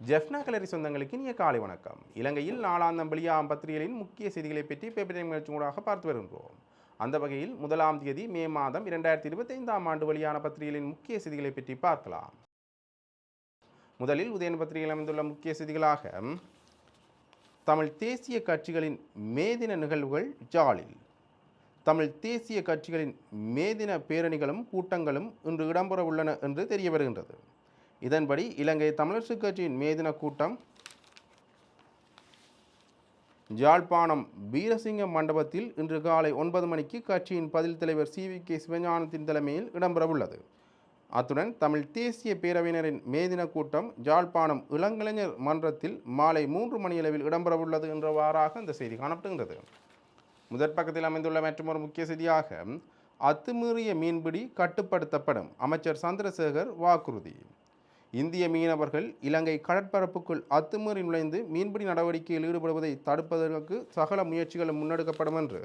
ஜெஃப்னா கலரி சொந்தங்களுக்கு இனிய காலை வணக்கம். இலங்கையில் நாளாந்தம் வெளியாகும் பத்திரிகைகளின் முக்கிய செய்திகளை பற்றி பேப்பர் டைம் நிகழ்ச்சி ஊடாக பார்த்து வருகின்றோம். அந்த வகையில் முதலாம் தேதி மே மாதம் இரண்டாயிரத்தி இருபத்தைந்தாம் ஆண்டு வழியான பத்திரிகைகளின் முக்கிய செய்திகளை பற்றி பார்க்கலாம். முதலில் உதயன் பத்திரிகையில் அமைந்துள்ள முக்கிய செய்திகளாக தமிழ் தேசிய கட்சிகளின் மேதின நிகழ்வுகள் ஜாலில். தமிழ் தேசிய கட்சிகளின் மேதின பேரணிகளும் கூட்டங்களும் இன்று இடம்பெற உள்ளன என்று தெரிய வருகின்றது. இதன்படி இலங்கை தமிழரசு கட்சியின் மேதின கூட்டம் ஜாழ்ப்பாணம் வீரசிங்க மண்டபத்தில் இன்று காலை ஒன்பது மணிக்கு கட்சியின் பதில் தலைவர் சி வி கே சிவஞானத்தின் தலைமையில் இடம்பெறவுள்ளது. அத்துடன் தமிழ் தேசிய பேரவையினரின் மேதின கூட்டம் ஜாழ்ப்பாணம் இளங்கலைஞர் மன்றத்தில் மாலை மூன்று மணியளவில் இடம்பெறவுள்ளது என்றவாறாக இந்த செய்தி காணப்படுகின்றது. முதற் பக்கத்தில் அமைந்துள்ள மற்றொரு முக்கிய செய்தியாக அத்துமீறிய மீன்பிடி கட்டுப்படுத்தப்படும். அமைச்சர் சந்திரசேகர் வாக்குறுதி. இந்திய மீனவர்கள் இலங்கை கடற்பரப்புக்குள் அத்துமீறி நுழைந்து மீன்பிடி நடவடிக்கையில் ஈடுபடுவதை தடுப்பதற்கு சகல முயற்சிகளும் முன்னெடுக்கப்படும் என்று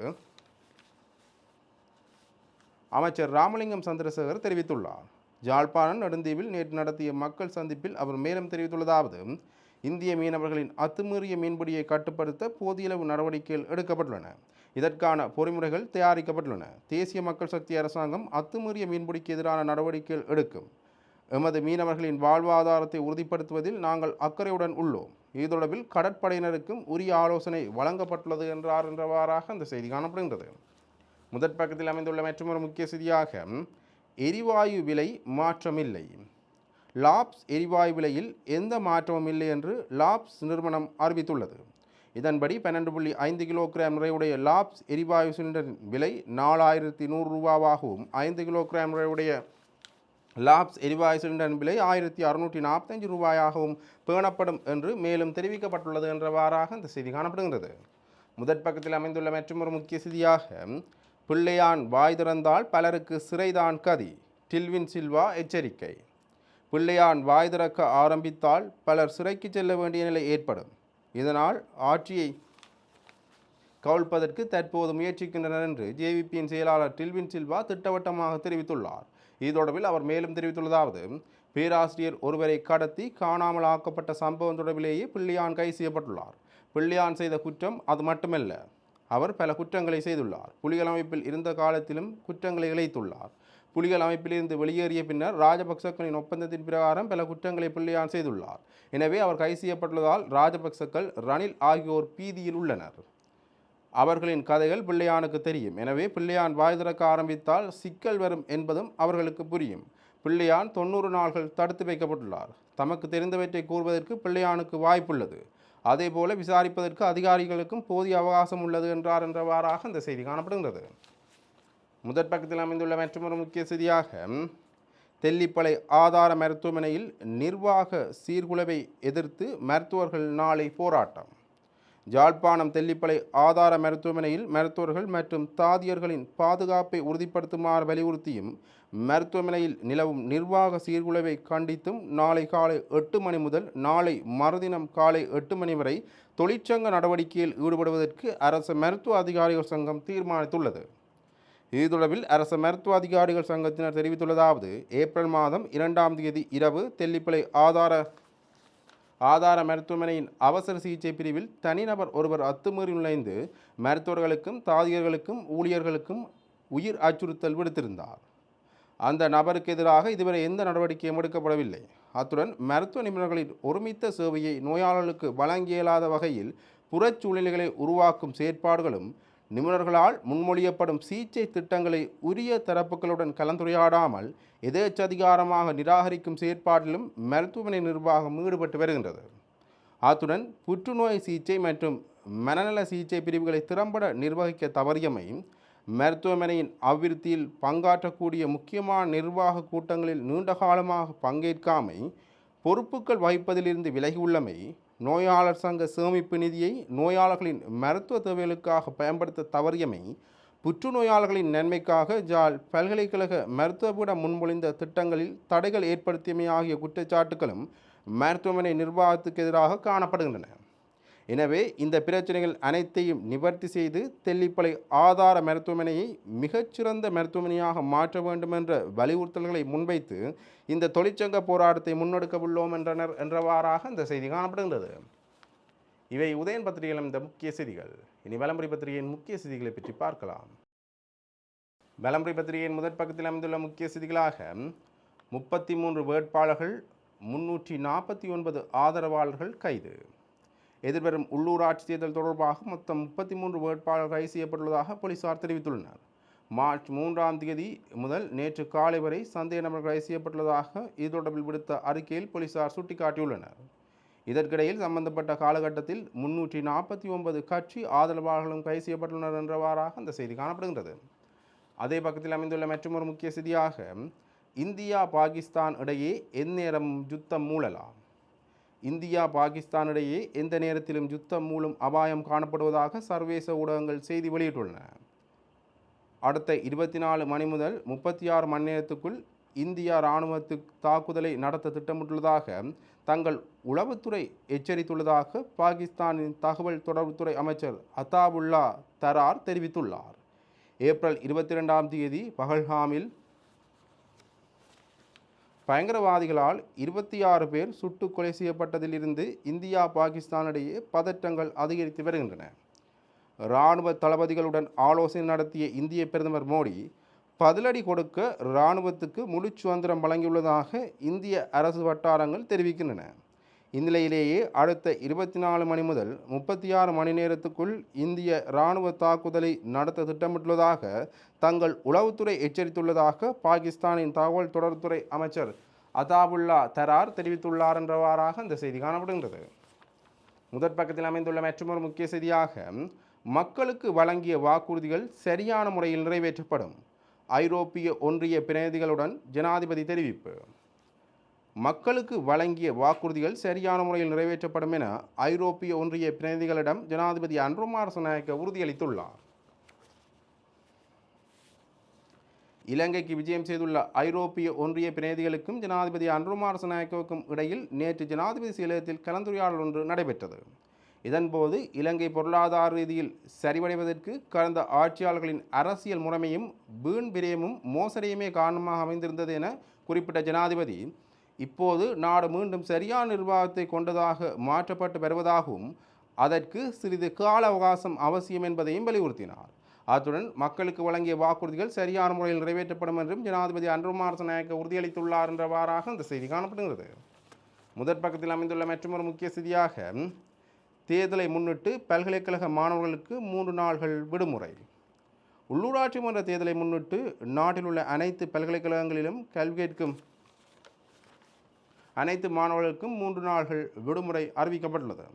அமைச்சர் ராமலிங்கம் சந்திரசேகர் தெரிவித்துள்ளார். ஜாழ்ப்பாணம் நெடுந்தீவில் நேற்று நடத்திய மக்கள் சந்திப்பில் அவர் மேலும் தெரிவித்துள்ளதாவது இந்திய மீனவர்களின் அத்துமீறிய மீன்பிடியை கட்டுப்படுத்த போதியளவு நடவடிக்கைகள் எடுக்கப்பட்டுள்ளன. இதற்கான பொறிமுறைகள் தயாரிக்கப்பட்டுள்ளன. தேசிய மக்கள் சக்தி அரசாங்கம் அத்துமீறிய மீன்பிடிக்கு எதிரான நடவடிக்கைகள் எடுக்கும். எமது மீனவர்களின் வாழ்வாதாரத்தை உறுதிப்படுத்துவதில் நாங்கள் அக்கறையுடன் உள்ளோம். இது தொடர்பில் கடற்படையினருக்கும் உரிய ஆலோசனை வழங்கப்பட்டுள்ளது என்றார் என்றவாறாக அந்த செய்தி காணப்படுகின்றது. முதற் பக்கத்தில் அமைந்துள்ள மற்றொரு முக்கிய செய்தியாக எரிவாயு விலை மாற்றமில்லை. லாப்ஸ் எரிவாயு விலையில் எந்த மாற்றமும் இல்லை என்று லாப்ஸ் நிறுவனம் அறிவித்துள்ளது. இதன்படி பன்னெண்டு புள்ளி ஐந்து கிலோகிராம் நிறையுடைய லாப்ஸ் எரிவாயு சிலிண்டரின் விலை நாலாயிரத்தி நூறு ரூபாவாகவும் ஐந்து கிலோகிராம் நிறையுடைய லாப்ஸ் எரிவாயு சிலிண்டரின் விலை ஆயிரத்தி அறுநூற்றி நாற்பத்தஞ்சு ரூபாயாகவும் பேணப்படும் என்று மேலும் தெரிவிக்கப்பட்டுள்ளது என்றவாறாக இந்த செய்தி காணப்படுகின்றது. முதற் பக்கத்தில் அமைந்துள்ள மற்றொரு முக்கிய செய்தியாக பிள்ளையான் வாய் திறந்தால் பலருக்கு சிறைதான் கதி டில்வின் சில்வா எச்சரிக்கை. பிள்ளையான் வாய் திறக்க ஆரம்பித்தால் பலர் சிறைக்கு செல்ல வேண்டிய நிலை ஏற்படும். இதனால் ஆட்சியை கவிழ்ப்பதற்கு தற்போது முயற்சிக்கின்றனர் என்று ஜேவிபியின் செயலாளர் டில்வின் சில்வா திட்டவட்டமாக தெரிவித்துள்ளார். இது தொடர்பில் அவர் மேலும் தெரிவித்துள்ளதாவது பேராசிரியர் ஒருவரை கடத்தி காணாமல் ஆக்கப்பட்ட சம்பவம் தொடர்பிலேயே பிள்ளையான் கைது செய்யப்பட்டுள்ளார். பிள்ளையான் செய்த குற்றம் அது மட்டுமல்ல அவர் பல குற்றங்களை செய்துள்ளார். புலிகள் அமைப்பில் இருந்த காலத்திலும் குற்றங்களை இழைத்துள்ளார். புலிகள் அமைப்பிலிருந்து வெளியேறிய பின்னர் ராஜபக்சக்களின் ஒப்பந்தத்தின் பிரகாரம் பல குற்றங்களை பிள்ளையான் செய்துள்ளார். எனவே அவர் கைது செய்யப்பட்டுள்ளதால் ராஜபக்சக்கள் ரணில் ஆகியோர் பீதியில் உள்ளனர். அவர்களின் கதைகள் பிள்ளையானுக்கு தெரியும். எனவே பிள்ளையான் வாய் திறக்க ஆரம்பித்தால் சிக்கல் வரும் என்பதும் அவர்களுக்கு புரியும். பிள்ளையான் தொண்ணூறு நாள்கள் தடுத்து வைக்கப்பட்டுள்ளார். தமக்கு தெரிந்தவற்றை கூறுவதற்கு பிள்ளையானுக்கு வாய்ப்புள்ளது. அதேபோல விசாரிப்பதற்கு அதிகாரிகளுக்கும் போதிய அவகாசம் உள்ளது என்றார் என்றவாறாக இந்த செய்தி காணப்படுகிறது முதற் பக்கத்தில் அமைந்துள்ள மற்றொரு முக்கிய செய்தியாக தெல்லிப்பளை ஆதார மருத்துவமனையில் நிர்வாக சீர்குலைவை எதிர்த்து மருத்துவர்கள் நாளை போராட்டம். ஜாழ்ப்பாணம் தெல்லிப்பளை ஆதார மருத்துவமனையில் மருத்துவர்கள் மற்றும் தாதியர்களின் பாதுகாப்பை உறுதிப்படுத்துமாறு வலியுறுத்தியும் மருத்துவமனையில் நிலவும் நிர்வாக சீர்குலைவை கண்டித்தும் நாளை காலை எட்டு மணி முதல் நாளை மறுதினம் காலை எட்டு மணி வரை தொழிற்சங்க நடவடிக்கையில் ஈடுபடுவதற்கு அரசு மருத்துவ அதிகாரிகள் சங்கம் தீர்மானித்துள்ளது. இது தொடர்பில் அரசு மருத்துவ அதிகாரிகள் சங்கத்தினர் தெரிவித்துள்ளதாவது ஏப்ரல் மாதம் இரண்டாம் தேதி இரவு தெல்லிப்பளை ஆதார ஆதார மருத்துவமனையின் அவசர சிகிச்சை பிரிவில் தனிநபர் ஒருவர் அத்துமீறி நுழைந்து மருத்துவர்களுக்கும் தாதியர்களுக்கும் ஊழியர்களுக்கும் உயிர் அச்சுறுத்தல் விடுத்திருந்தார். அந்த நபருக்கு எதிராக இதுவரை எந்த நடவடிக்கையும் எடுக்கப்படவில்லை. அத்துடன் மருத்துவ நிபுணர்களின் ஒருமித்த சேவையை நோயாளர்களுக்கு வழங்கியலாத வகையில் புறச்சூழ்நிலைகளை உருவாக்கும் செயற்பாடுகளும் நிபுணர்களால் முன்மொழியப்படும் சிகிச்சை திட்டங்களை உரிய தரப்புகளுடன் கலந்துரையாடாமல் எதேச்சதிகாரமாக நிராகரிக்கும் செயற்பாட்டிலும் மருத்துவமனை நிர்வாகம் ஈடுபட்டு வருகின்றது. அத்துடன் புற்றுநோய் சிகிச்சை மற்றும் மனநல சிகிச்சை பிரிவுகளை திறம்பட நிர்வகிக்க தவறியமை மருத்துவமனையின் அபிவிருத்தியில் பங்காற்றக்கூடிய முக்கியமான நிர்வாக கூட்டங்களில் நீண்ட காலமாக பங்கேற்காமை பொறுப்புகள் வகிப்பதிலிருந்து விலகியுள்ளமை நோயாளர் சங்க சேமிப்பு நிதியை நோயாளர்களின் மருத்துவ தேவைகளுக்காக பயன்படுத்த தவறியமை புற்றுநோயாளர்களின் நன்மைக்காக ஜால் பல்கலைக்கழக மருத்துவபீடம் முன்மொழிந்த திட்டங்களில் தடைகள் ஏற்படுத்தியமை ஆகிய குற்றச்சாட்டுகளும் மருத்துவமனை நிர்வாகத்துக்கு எதிராக காணப்படுகின்றன. எனவே இந்த பிரச்சனைகள் அனைத்தையும் நிவர்த்தி செய்து தெல்லிப்பளை ஆதார மருத்துவமனையை மிகச்சிறந்த மருத்துவமனையாக மாற்ற வேண்டும் என்ற வலியுறுத்தல்களை முன்வைத்து இந்த தொழிற்சங்க போராட்டத்தை முன்னெடுக்க உள்ளோம் என்றனர் என்றவாறாக இந்த செய்தி காணப்படுகின்றது. இவை உதயன் பத்திரிகையில் இந்த முக்கிய செய்திகள். இனி வலம்புரி பத்திரிகையின் முக்கிய செய்திகளை பற்றி பார்க்கலாம். வலம்புரி பத்திரிகையின் முதற் பக்கத்தில் அமைந்துள்ள முக்கிய செய்திகளாக முப்பத்தி மூன்று வேட்பாளர்கள் முன்னூற்றி நாற்பத்தி ஒன்பது ஆதரவாளர்கள் கைது. எதிர்வரும் உள்ளூராட்சி தேர்தல் தொடர்பாக மொத்தம் முப்பத்தி மூன்று வேட்பாளர்கள் கைது செய்யப்பட்டுள்ளதாக போலீசார் தெரிவித்துள்ளனர். மார்ச் மூன்றாம் தேதி முதல் நேற்று காலை வரை சந்தேக நபர்கள் கைது செய்யப்பட்டுள்ளதாக இது தொடர்பில் விடுத்த அறிக்கையில் போலீசார் சுட்டிக்காட்டியுள்ளனர். இதற்கிடையில் சம்பந்தப்பட்ட காலகட்டத்தில் முன்னூற்றி நாற்பத்தி ஒன்பது கட்சி ஆதரவாளர்களும் கைது செய்யப்பட்டுள்ளனர் என்றவாறாக அந்த செய்தி காணப்படுகின்றது. அதே பக்கத்தில் அமைந்துள்ள மற்றொரு முக்கிய செய்தியாக இந்தியா பாகிஸ்தான் இடையே எந்நேரம் யுத்தம் மூழலாம். இந்தியா பாகிஸ்தானிடையே எந்த நேரத்திலும் யுத்தம் மூலம் அபாயம் காணப்படுவதாக சர்வதேச ஊடகங்கள் செய்தி வெளியிட்டுள்ளன. அடுத்த இருபத்தி நாலு மணி முதல் முப்பத்தி ஆறு மணி நேரத்துக்குள் இந்தியா இராணுவத்து தாக்குதலை நடத்த திட்டமிட்டுள்ளதாக தங்கள் உளவுத்துறை எச்சரித்துள்ளதாக பாகிஸ்தானின் தகவல் தொடர்புத்துறை அமைச்சர் அத்தாபுல்லா தரார் தெரிவித்துள்ளார். ஏப்ரல் இருபத்தி ரெண்டாம் தேதி பகல்காமில் பயங்கரவாதிகளால் இருபத்தி ஆறு பேர் சுட்டு கொலை செய்யப்பட்டதிலிருந்து இந்தியா பாகிஸ்தானிடையே பதற்றங்கள் அதிகரித்து வருகின்றன. இராணுவ தளபதிகளுடன் ஆலோசனை நடத்திய இந்திய பிரதமர் மோடி பதிலடி கொடுக்க இராணுவத்துக்கு முழு சுதந்திரம் வழங்கியுள்ளதாக இந்திய அரசு வட்டாரங்கள் தெரிவிக்கின்றன. இந்நிலையிலேயே அடுத்த இருபத்தி நாலு மணி முதல் முப்பத்தி ஆறு மணி நேரத்துக்குள் இந்திய இராணுவ தாக்குதலை நடத்த திட்டமிட்டுள்ளதாக தங்கள் உளவுத்துறை எச்சரித்துள்ளதாக பாகிஸ்தானின் தகவல் தொடர்புத்துறை அமைச்சர் அதாபுல்லா தரார் தெரிவித்துள்ளார் என்றவாறாக இந்த செய்தி காணப்படுகின்றது. முதற் பக்கத்தில் அமைந்துள்ள மற்றொரு முக்கிய செய்தியாக மக்களுக்கு வழங்கிய வாக்குறுதிகள் சரியான முறையில் நிறைவேற்றப்படும். ஐரோப்பிய ஒன்றிய பிரதிநிதிகளுடன் ஜனாதிபதி தெரிவிப்பு. மக்களுக்கு வழங்கிய வாக்குறுதிகள் சரியான முறையில் நிறைவேற்றப்படும் என ஐரோப்பிய ஒன்றிய பிரதிநிதிகளிடம் ஜனாதிபதி அன்ருமார் நாயக்க உறுதியளித்துள்ளார். இலங்கைக்கு விஜயம் செய்துள்ள ஐரோப்பிய ஒன்றிய பிரதிநிதிகளுக்கும் ஜனாதிபதி அன்ருமார் நாயக்கவுக்கும் இடையில் நேற்று ஜனாதிபதி செயலகத்தில் கலந்துரையாடல் ஒன்று நடைபெற்றது. இதன்போது இலங்கை பொருளாதார ரீதியில் சரிவடைவதற்கு கடந்த ஆட்சியாளர்களின் அரசியல் முறைமையும் வீண் விரயமும் மோசடியுமே காரணமாக அமைந்திருந்தது என குறிப்பிட்ட ஜனாதிபதி இப்போது நாடு மீண்டும் சரியான நிர்வாகத்தை கொண்டதாக மாற்றப்பட்டு வருவதாகவும் அதற்கு சிறிது கால அவகாசம் அவசியம் என்பதையும் வலியுறுத்தினார். அத்துடன் மக்களுக்கு வழங்கிய வாக்குறுதிகள் சரியான முறையில் நிறைவேற்றப்படும் என்றும் ஜனாதிபதி அன்றுமாரச நாயக்க உறுதியளித்துள்ளார் என்றவாறாக இந்த செய்தி காணப்படுகிறது. முதற் பக்கத்தில் அமைந்துள்ள மற்றொரு முக்கிய செய்தியாக தேர்தலை முன்னிட்டு பல்கலைக்கழக மாணவர்களுக்கு மூன்று நாள்கள் விடுமுறை. உள்ளூராட்சி மன்ற தேர்தலை முன்னிட்டு நாட்டில் உள்ள அனைத்து பல்கலைக்கழகங்களிலும் கல்வி கேட்கும் அனைத்து மாணவர்களுக்கும் மூன்று நாள்கள் விடுமுறை அறிவிக்கப்பட்டுள்ளது.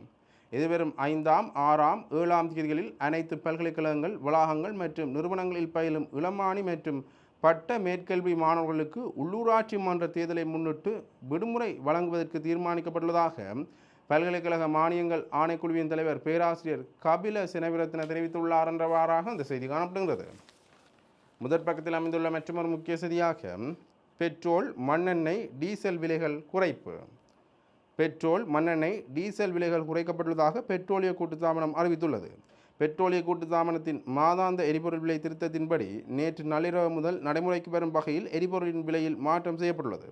இதுவரும் ஐந்தாம் ஆறாம் ஏழாம் தேதிகளில் அனைத்து பல்கலைக்கழகங்கள் வளாகங்கள் மற்றும் நிறுவனங்களில் பயிலும் இளமானி மற்றும் பட்ட மேற்கல்வி மாணவர்களுக்கு உள்ளூராட்சி மன்ற தேர்தலை முன்னிட்டு விடுமுறை வழங்குவதற்கு தீர்மானிக்கப்பட்டுள்ளதாக பல்கலைக்கழக மானியங்கள் ஆணைக்குழுவின் தலைவர் பேராசிரியர் கபில சினவிரத்ன தெரிவித்துள்ளார் என்றவாறாக இந்த செய்தி காணப்படுகிறது முதற் பக்கத்தில் அமைந்துள்ள மற்றொரு முக்கிய செய்தியாக பெட்ரோல் மண்ணெண்ணெய் டீசல் விலைகள் குறைப்பு. பெட்ரோல் மண்ணெண்ணெய் டீசல் விலைகள் குறைக்கப்பட்டுள்ளதாக பெட்ரோலிய கூட்டுத்தாபனம் அறிவித்துள்ளது. பெட்ரோலிய கூட்டுத்தாபனத்தின் மாதாந்த எரிபொருள் விலை திருத்தத்தின்படி நேற்று நள்ளிரவு முதல் நடைமுறைக்கு வரும் வகையில் எரிபொருளின் விலையில் மாற்றம் செய்யப்பட்டுள்ளது.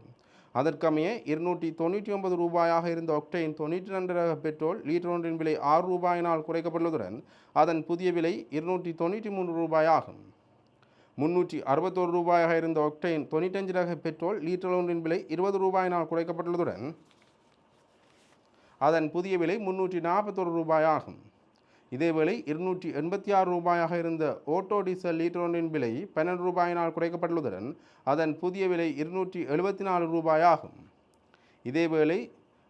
அதற்கமைய இருநூற்றி தொண்ணூற்றி ஒன்பது ரூபாயாக இருந்த ஒக்டைன் தொண்ணூற்றி ரெண்டு ரக பெட்ரோல் லீட்டர் ஒன்றின் விலை ஆறு ரூபாயினால் குறைக்கப்பட்டுள்ளதுடன் அதன் புதிய விலை இருநூற்றி தொண்ணூற்றி மூன்று ரூபாய் ஆகும் முன்னூற்றி அறுபத்தோரு ரூபாயாக இருந்த ஒக்டைன் தொண்ணூற்றஞ்சு ரக பெட்ரோல் லீட்டர் ஒன்றின் விலை இருபது ரூபாயினால் குறைக்கப்பட்டுள்ளதுடன் அதன் புதிய விலை முன்னூற்றி நாற்பத்தொரு ரூபாய் ஆகும் இதேவேளை இருநூற்றி எண்பத்தி ஆறு ரூபாயாக இருந்த ஓட்டோ டீசல் லீட்டர் ஒன்றின் விலை பன்னெண்டு ரூபாயினால் குறைக்கப்பட்டுள்ளதுடன் அதன் புதிய விலை இருநூற்றி எழுபத்தி நாலு ரூபாய் ஆகும் இதேவேளை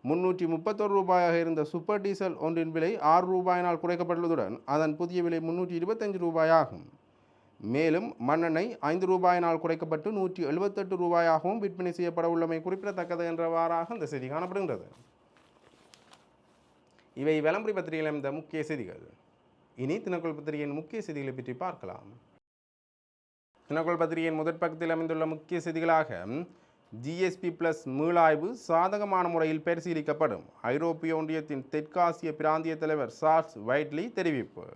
முன்னூற்றி முப்பத்தொரு ரூபாயாக இருந்த சூப்பர் டீசல் ஒன்றின் விலை ஆறு ரூபாயினால் குறைக்கப்பட்டுள்ளதுடன் அதன் புதிய விலை முன்னூற்றி இருபத்தஞ்சு ரூபாய் ஆகும் மேலும் மண்ணெண்ணெய் ஐந்து ரூபாயினால் குறைக்கப்பட்டு நூற்றி எழுபத்தெட்டு ரூபாயாகவும் விற்பனை செய்யப்பட உள்ளமை குறிப்பிடத்தக்கது என்றவாறாக இந்த செய்தி காணப்படுகின்றது. இவை விளம்பரி பத்திரிகையில் அமைந்த முக்கிய செய்திகள். இனி தினக்குள் பத்திரிகையின் முக்கிய செய்திகளை பற்றி பார்க்கலாம். தினக்குள் பத்திரிகையின் முதற் பக்கத்தில் அமைந்துள்ள முக்கிய செய்திகளாக ஜிஎஸ்பி பிளஸ் மீளாய்வு சாதகமான முறையில் பரிசீலிக்கப்படும். ஐரோப்பிய ஒன்றியத்தின் தெற்காசிய பிராந்திய தலைவர் சார்ஸ் வைட்லி தெரிவிப்பு.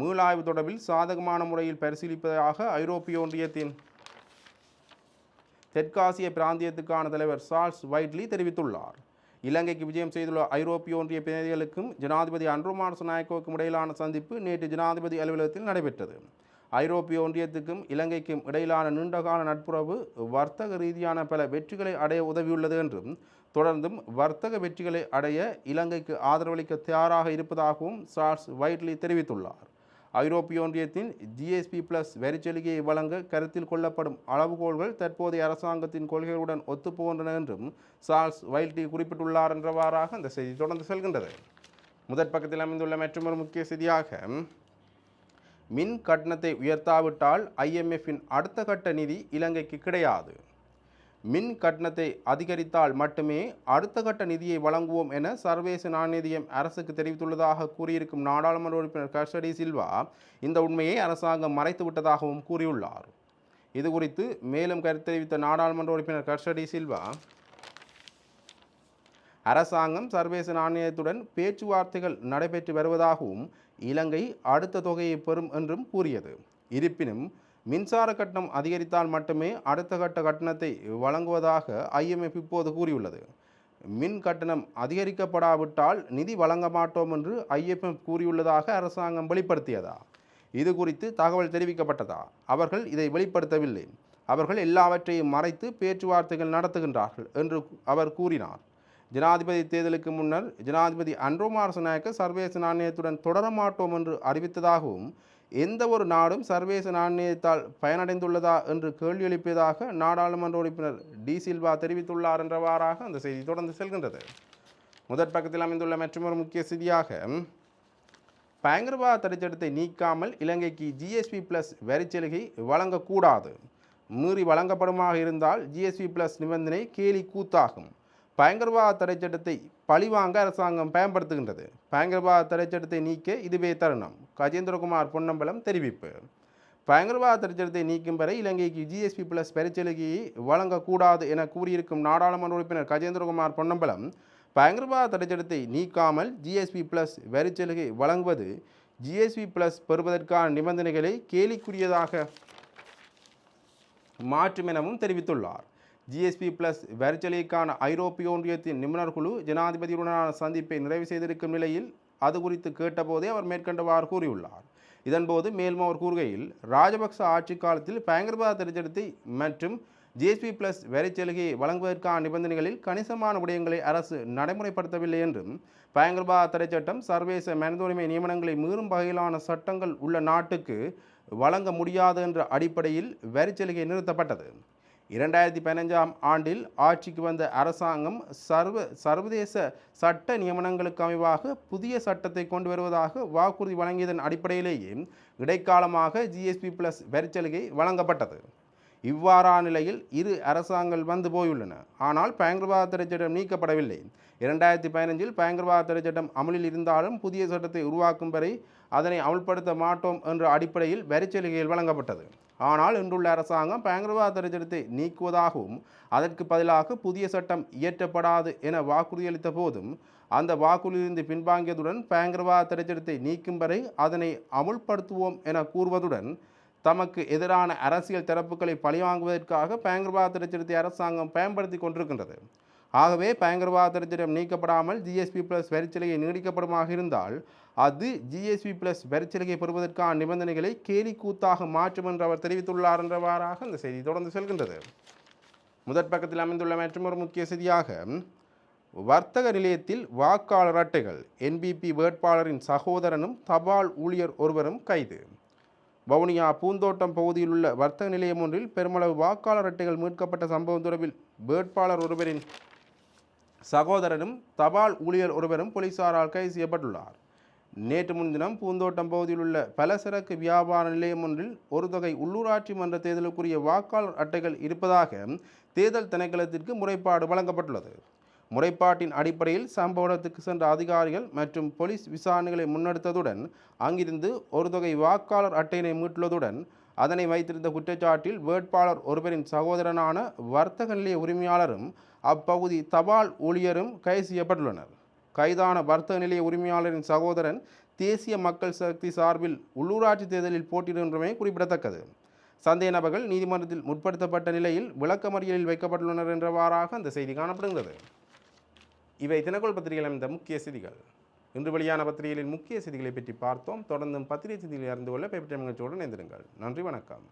மீளாய்வு தொடர்பில் சாதகமான முறையில் பரிசீலிப்பதாக ஐரோப்பிய ஒன்றியத்தின் தெற்காசிய பிராந்தியத்துக்கான தலைவர் சார்ல்ஸ் வைட்லி தெரிவித்துள்ளார். இலங்கைக்கு விஜயம் செய்துள்ள ஐரோப்பிய ஒன்றிய பிரதிநிதிகளுக்கும் ஜனாதிபதி அன்ரோமார் நாயக்கோவுக்கும் இடையிலான சந்திப்பு நேற்று ஜனாதிபதி அலுவலகத்தில் நடைபெற்றது. ஐரோப்பிய ஒன்றியத்துக்கும் இலங்கைக்கும் இடையிலான நீண்டகால நட்புறவு வர்த்தக ரீதியான பல வெற்றிகளை அடைய உதவியுள்ளது என்றும் தொடர்ந்தும் வர்த்தக வெற்றிகளை அடைய இலங்கைக்கு ஆதரவளிக்க தயாராக இருப்பதாகவும் சார்ஸ் வைட்லி தெரிவித்துள்ளார். ஐரோப்பிய ஒன்றியத்தின் ஜிஎஸ்பி பிளஸ் வரிச்சலுகையை வழங்க கருத்தில் கொள்ளப்படும் அளவுகோல்கள் தற்போதைய அரசாங்கத்தின் கொள்கைகளுடன் ஒத்துப்போகின்றன என்றும் சார்ஸ் வைல்டி குறிப்பிட்டுள்ளார் என்றவாறாக அந்த செய்தி தொடர்ந்து செல்கின்றது. முதற் பக்கத்தில் அமைந்துள்ள மற்றொரு முக்கிய செய்தியாக மின் கட்டணத்தை உயர்த்தாவிட்டால் ஐஎம்எஃப்பின் அடுத்த கட்ட நிதி இலங்கைக்கு கிடையாது. மின் கட்டணத்தை அதிகரித்தால் மட்டுமே அடுத்த கட்ட நிதியை வழங்குவோம் என சர்வதேச நாணயம் அரசுக்கு தெரிவித்துள்ளதாக கூறியிருக்கும் நாடாளுமன்ற உறுப்பினர் கஸ்டடி சில்வா இந்த உண்மையை அரசாங்கம் மறைத்து விட்டதாகவும் கூறியுள்ளார். இது குறித்து மேலும் கருத்து தெரிவித்த நாடாளுமன்ற உறுப்பினர் கஸ்டடி சில்வா அரசாங்கம் சர்வதேச நாணயத்துடன் பேச்சுவார்த்தைகள் நடைபெற்று வருவதாகவும் இலங்கை அடுத்த தொகையை பெறும் என்றும் கூறியது. இருப்பினும் மின்சார கட்டணம் அதிகரித்தால் மட்டுமே அடுத்த கட்ட கட்டணத்தை வழங்குவதாக ஐஎம்எஃப் இப்போது கூறியுள்ளது. மின் கட்டணம் அதிகரிக்கப்படாவிட்டால் நிதி வழங்க மாட்டோம் என்று ஐஎம்எஃப் கூறியுள்ளதாக அரசாங்கம் வெளிப்படுத்தியதா? இது குறித்து தகவல் தெரிவிக்கப்பட்டதா? அவர்கள் இதை வெளிப்படுத்தவில்லை. அவர்கள் எல்லாவற்றையும் மறைத்து பேச்சுவார்த்தைகள் நடத்துகின்றார்கள் என்று அவர் கூறினார். ஜனாதிபதி தேர்தலுக்கு முன்னர் ஜனாதிபதி அன்ரோமாரசநாயக்க சர்வதேச நாணயத்துடன் தொடர மாட்டோம் என்று அறிவித்ததாகவும் எந்த ஒரு நாடும் சர்வதேச நாணயத்தால் பயனடைந்துள்ளதா என்று கேள்வி எழுப்பியதாக நாடாளுமன்ற உறுப்பினர் டி சில்வா தெரிவித்துள்ளார் என்றவாறாக அந்த செய்தி தொடர்ந்து செல்கின்றது. முதற் பக்கத்தில் அமைந்துள்ள மற்றொரு முக்கிய செய்தியாக பயங்கரவாத தடைச்சட்டத்தை நீக்காமல் இலங்கைக்கு ஜிஎஸ்பி பிளஸ் வரிச்சலுகை வழங்கக்கூடாது. மீறி வழங்கப்படுமாக இருந்தால் ஜிஎஸ்பி பிளஸ் நிபந்தனை கேலி கூத்தாகும். பயங்கரவாத தடைச்சட்டத்தை பழிவாங்க அரசாங்கம் பயன்படுத்துகின்றது. பயங்கரவாத திரைச்சட்டத்தை நீக்க இதுவே தருணம். கஜேந்திரகுமார் பொன்னம்பலம் தெரிவிப்பு. பயங்கரவாத திரைச்சட்டத்தை நீக்கும் வரை இலங்கைக்கு ஜிஎஸ்பி பிளஸ் பரிச்சலுகையை வழங்கக்கூடாது என கூறியிருக்கும் நாடாளுமன்ற உறுப்பினர் கஜேந்திரகுமார் பொன்னம்பலம் பயங்கரவாத திரைச்சட்டத்தை நீக்காமல் ஜிஎஸ்பி பிளஸ் வரிச்சலுகை வழங்குவது ஜிஎஸ்பி பிளஸ் பெறுவதற்கான நிபந்தனைகளை கேலிக்குரியதாக மாற்றும் எனவும் தெரிவித்துள்ளார். ஜிஎஸ்பி பிளஸ் வெர்ச்சலிக்கான ஐரோப்பிய ஒன்றியத்தின் நிபுணர் குழு ஜனாதிபதியுடனான சந்திப்பை நிறைவு செய்திருக்கும் நிலையில் அது குறித்து கேட்டபோதே அவர் மேற்கண்டவாறு கூறியுள்ளார். இதன்போது மேலும் அவர் கூறுகையில் ராஜபக்ச ஆட்சி காலத்தில் பயங்கரவாத திருச்சட்டத்தை மற்றும் ஜிஎஸ்பி பிளஸ் வரிச்சலுகையை வழங்குவதற்கான நிபந்தனைகளில் கணிசமான விடயங்களை அரசு நடைமுறைப்படுத்தவில்லை என்றும் பயங்கரவாத தடைச்சட்டம் சர்வதேச மனிதுரிமை நியமனங்களை மீறும் வகையிலான சட்டங்கள் உள்ள நாட்டுக்கு வழங்க முடியாது என்ற அடிப்படையில் வரிச்சலுகை நிறுத்தப்பட்டது. இரண்டாயிரத்தி பதினஞ்சாம் ஆண்டில் ஆட்சிக்கு வந்த அரசாங்கம் சர்வ சர்வதேச சட்ட நியமனங்களுக்கு அமைவாக புதிய சட்டத்தை கொண்டு வருவதாக வாக்குறுதி வழங்கியதன் அடிப்படையிலேயே இடைக்காலமாக ஜிஎஸ்பி பிளஸ் வரிச்சலுகை வழங்கப்பட்டது. இவ்வாறான நிலையில் இரு அரசாங்கங்கள் வந்து போயுள்ளன. ஆனால் பயங்கரவாத சட்டம் நீக்கப்படவில்லை. இரண்டாயிரத்தி பதினஞ்சில் பயங்கரவாத சட்டம் அமலில் இருந்தாலும் புதிய சட்டத்தை உருவாக்கும் வரை அதனை அமல்படுத்த மாட்டோம் என்ற அடிப்படையில் வரிச்சலுகைகள் வழங்கப்பட்டது. ஆனால் இன்றுள்ள அரசாங்கம் பயங்கரவாத தடைச்சட்டத்தை நீக்குவதாகவும் அதற்கு பதிலாக புதிய சட்டம் இயற்றப்படாது என வாக்குறுதியளித்த போதும் அந்த வாக்குறுதியிலிருந்து பின்வாங்கியதுடன் பயங்கரவாத தடைச்சட்டத்தை நீக்கும் வரை அதனை அமுல்படுத்துவோம் என கூறுவதுடன் தமக்கு எதிரான அரசியல் தரப்புகளை பழிவாங்குவதற்காக பயங்கரவாத தடைச்சட்டத்தை அரசாங்கம் பயன்படுத்தி கொண்டிருக்கின்றது. ஆகவே பயங்கரவாத தடைச்சட்டம் நீக்கப்படாமல் ஜிஎஸ்பி பிளஸ் வரிச்சலுகை நீடிக்கப்படுமாக இருந்தால் அது ஜிஎஸ்பி பிளஸ் வரிச்சலுகை பெறுவதற்கான நிபந்தனைகளை கேலி கூத்தாக மாற்றும் என்று அவர் தெரிவித்துள்ளார் என்றவாறாக அந்த செய்தி தொடர்ந்து செல்கின்றது. முதற் பக்கத்தில் அமைந்துள்ள மற்றொரு முக்கிய செய்தியாக வர்த்தக நிலையத்தில் வாக்காளர் அட்டைகள் என்பிபி வேட்பாளரின் சகோதரனும் தபால் ஊழியர் ஒருவரும் கைது. வவுனியா பூந்தோட்டம் பகுதியில் உள்ள வர்த்தக நிலையம் ஒன்றில் பெருமளவு வாக்காளர் அட்டைகள் மீட்கப்பட்ட சம்பவம் தொடர்பில் வேட்பாளர் ஒருவரின் சகோதரனும் தபால் ஊழியர் ஒருவரும் போலீசாரால் கைது செய்யப்பட்டுள்ளார். நேற்று முன்தினம் பூந்தோட்டம் பகுதியில் உள்ள பலசரக்கு வியாபார நிலையம் ஒன்றில் ஒரு தொகை உள்ளூராட்சி மன்ற தேர்தலுக்குரிய வாக்காளர் அட்டைகள் இருப்பதாக தேர்தல் திணைக்களத்திற்கு முறைப்பாடு வழங்கப்பட்டுள்ளது. முறைப்பாட்டின் அடிப்படையில் சம்பவ இடத்துக்கு சென்ற அதிகாரிகள் மற்றும் போலீஸ் விசாரணைகளை முன்னெடுத்ததுடன் அங்கிருந்து ஒரு தொகை வாக்காளர் அட்டையினை மீட்டுள்ளதுடன் அதனை வைத்திருந்த குற்றச்சாட்டில் வேட்பாளர் ஒருவரின் சகோதரனான வர்த்தக நிலைய உரிமையாளரும் அப்பகுதி தபால் ஊழியரும் கைது செய்யப்பட்டுள்ளனர். கைதான வர்த்தக நிலைய உரிமையாளரின் சகோதரன் தேசிய மக்கள் சக்தி சார்பில் உள்ளூராட்சி தேர்தலில் போட்டியிடுகின்றமை குறிப்பிடத்தக்கது. சந்தேக நபர்கள் நீதிமன்றத்தில் முற்படுத்தப்பட்ட நிலையில் விளக்கமறியலில் வைக்கப்பட்டுள்ளனர் என்றவாறாக அந்த செய்தி காணப்படுகிறது இவை தினக்குள் பத்திரிகையில் அமைந்த முக்கிய செய்திகள். இன்று வெளியான பத்திரிகைகளின் முக்கிய செய்திகளை பற்றி பார்த்தோம். தொடர்ந்தும் பத்திரிகை செய்திகளை அறிந்து கொள்ள பேப்பர் டைம் நிகழ்ச்சியோடு இணைந்திருங்கள். நன்றி வணக்கம்.